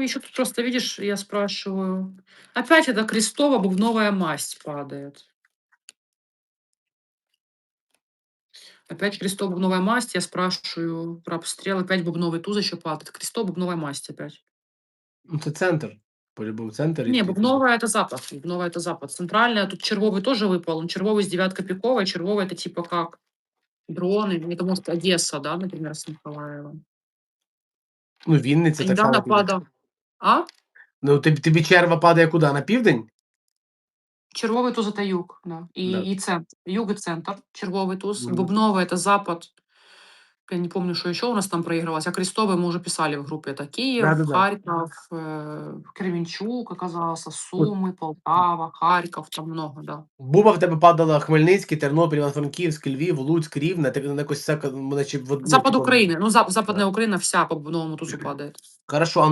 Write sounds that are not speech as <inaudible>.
еще тут просто, видишь, я спрашиваю. Опять эта крестово-бубновая масть падает. Опять крестово-бубновая масть. Я спрашиваю про обстрел. Опять бубновый туз еще падает. Крестово-бубновая масть опять. Ну, це центр. По-любому центр. і Не, ти- бубновая это запад. Бубновая это запад. Центральная, тут червовый тоже выпал. Он червовый с девятка пиковой. Червовый это типа как дроны. Это может Одесса, да, например, с Николаевым. Ну, Вінниця И так недавно само. піде. падал. А? Ну, тобі, тобі черва падає куди? На південь? Червовый туз это юг, да. И, Да. и центр. Юг и центр. Червовый туз. Мгм. Бубновый это запад. Я не помню, что еще у нас там проигрывалось. А Крестовый мы уже писали в группе. Это Киев, Да-да-да. Харьков, э, Кременчуг оказался, Сумы, Полтава, Харьков. Там много, да. Буба в тебе падала Хмельницький, Тернопіль, Івано-Франківськ, Львів, Луцьк, Рівне, так якось все, наче в одну, Запад типу, Украины. Ну, зап- западная Украина вся по бубновому тузу <clears throat> падает. Хорошо, а